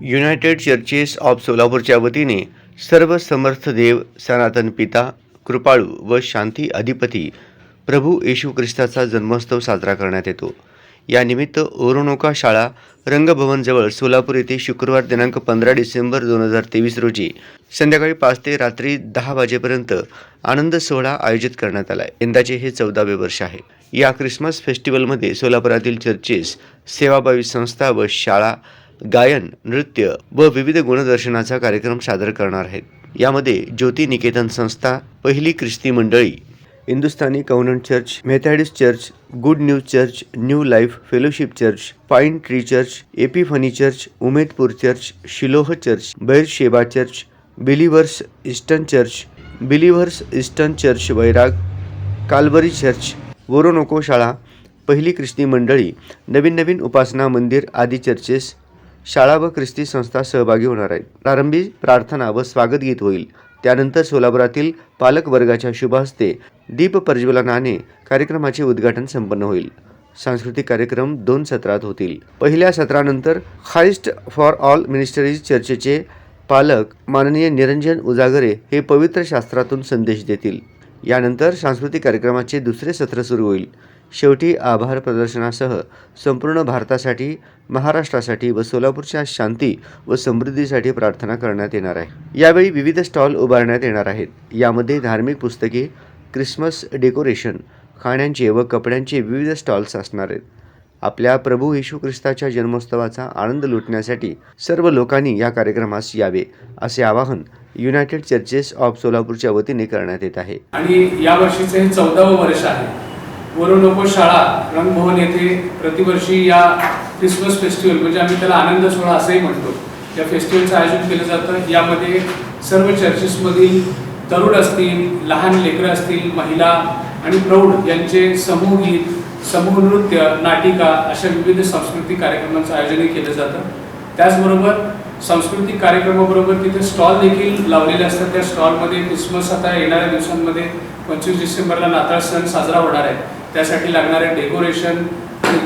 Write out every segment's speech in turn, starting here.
United churches of सोलापूरच्या वतीने सर्व समर्थ देव सनातन पिता कृपाळू व शांती अधिपती प्रभू येशू ख्रिस्ताचा जन्मोत्सव साजरा करण्यात येतो. यानिमित्त ओरणोका शाळा रंगभवनजवळ सोलापूर येथे शुक्रवार दिनांक पंधरा डिसेंबर दोन हजार तेवीस रोजी संध्याकाळी पाच ते रात्री दहा वाजेपर्यंत आनंद सोहळा आयोजित करण्यात आला आहे यंदाचे हे चौदावे वर्ष आहे. या ख्रिसमस फेस्टिवलमध्ये सोलापुरातील चर्चेस सेवाभावी संस्था व शाळा गायन नृत्य व विविध गुणदर्शनाचा कार्यक्रम सादर करणार आहेत. यामध्ये ज्योती निकेतन संस्था पहिली ख्रिस्ती मंडळी Hindustani covenant church Methodist church good news church new life fellowship church pine tree church Epiphany church Umedpur church Shiloh church Beersheba church believers eastern church believers eastern church Vairag Calvary church वोरोनोको शाळा पहिली ख्रिस्ती मंडळी नवीन नवीन उपासना मंदिर आदी चर्चेस शाळा व ख्रिस्ती संस्था सहभागी होणार आहेत. प्रारंभी प्रार्थना व स्वागत गीत होईल. त्यानंतर सोलापुरातील पालक वर्गाच्या शुभ दीप प्रज्वलनाने कार्यक्रमाचे उद्घाटन संपन्न होईल. सांस्कृतिक कार्यक्रम दोन सत्रात होतील. पहिल्या सत्रानंतर खाइस्ट फॉर ऑल मिनिस्टरीज चर्चेचे पालक माननीय निरंजन उजागरे हे पवित्र शास्त्रातून संदेश देतील. यानंतर सांस्कृतिक कार्यक्रमाचे दुसरे सत्र सुरू होईल. शेवटी आभार प्रदर्शनासह संपूर्ण भारतासाठी महाराष्ट्रासाठी व सोलापूरच्या शांती व समृद्धीसाठी प्रार्थना करण्यात येणार आहे. यावेळी विविध स्टॉल उभारण्यात येणार आहेत. यामध्ये धार्मिक पुस्तके क्रिसमस डेकोरेशन खाण्यांचे व कपड्यांचे विविध स्टॉल्स असणार आहेत. आपल्या प्रभू येशू ख्रिस्ताच्या जन्मोत्सवाचा आनंद लुटण्यासाठी सर्व लोकांनी या कार्यक्रमास यावे असे आवाहन युनायटेड चर्चेस ऑफ सोलापूरच्या वतीने करण्यात येत आहे. आणि या वर्षीचे हे चौदावं वर्ष आहे. वरुणोको शाळा रंगभवन येथे प्रतिवर्षी या क्रिसमस फेस्टिवल म्हणजे आम्ही त्याला आनंद सोहळा असंही म्हणतो. या फेस्टिवलचं आयोजन केलं जातं. यामध्ये सर्व चर्चेसमधील तरुण असतील लहान लेकरं असतील महिला आणि प्रौढ यांचे समूह गीत समूह नृत्य नाटिका अशा विविध सांस्कृतिक कार्यक्रमांचं आयोजनही केलं जातं. त्याचबरोबर सांस्कृतिक कार्यक्रमाबरोबर तिथे स्टॉल देखील लावलेले असतात. त्या स्टॉलमध्ये क्रिसमस आता येणाऱ्या दिवसांमध्ये पंचवीस डिसेंबरला नाताळ सण साजरा होणार आहे. त्यासाठी लागणारे डेकोरेशन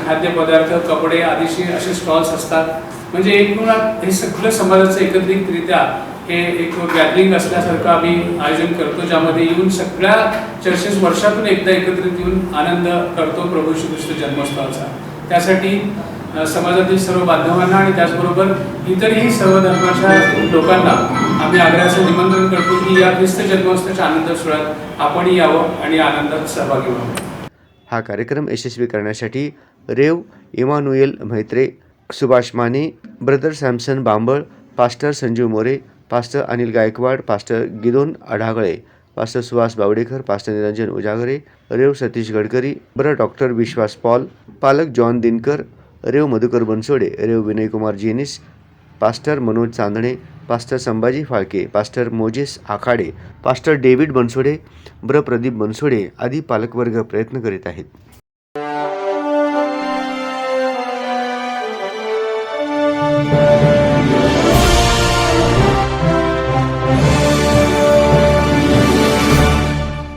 खाद्यपदार्थ कपडे आदीशी असे स्टॉल्स असतात. म्हणजे एकूण हे सगळं समाजाचं एकत्रितरित्या हे एक गॅदरिंग असल्यासारखं आम्ही आयोजन करतो ज्यामध्ये येऊन सगळ्या चर्चेस वर्षातून एकदा एकत्रित येऊन आनंद करतो प्रभू श्री ख्रिस्त जन्मोत्सवाचा. त्यासाठी समाजातील सर्व बांधवांना आणि त्याचबरोबर इतरही सर्व धर्माच्या लोकांना आम्ही आग्रहाचं निमंत्रण करतो की या ख्रिस्त जन्मोत्सवाच्या आनंद सोहळ्यात आपण यावं आणि आनंदात सहभागी व्हावं. हा कार्यक्रम यशस्वी करण्यासाठी Rev Emmanuel Mhetre Subhash Mane brother Samson Bambal pastor Sanjeev More pastor Anil Gaikwad pastor Gideon Adhagale pastor Suhas Bawdekar pastor Niranjan Ujagare Rev Satish Gadkari Br doctor Vishwas Paul Palak John Dinkar Rev Madhukar Bansode Rev Vinaykumar Jenis pastor Manoj Chandane pastor Sambhaji Phalke pastor Moses Akhade pastor David Bansode Br Pradeep Bansode आदी पालकवर्ग प्रयत्न करीत आहेत.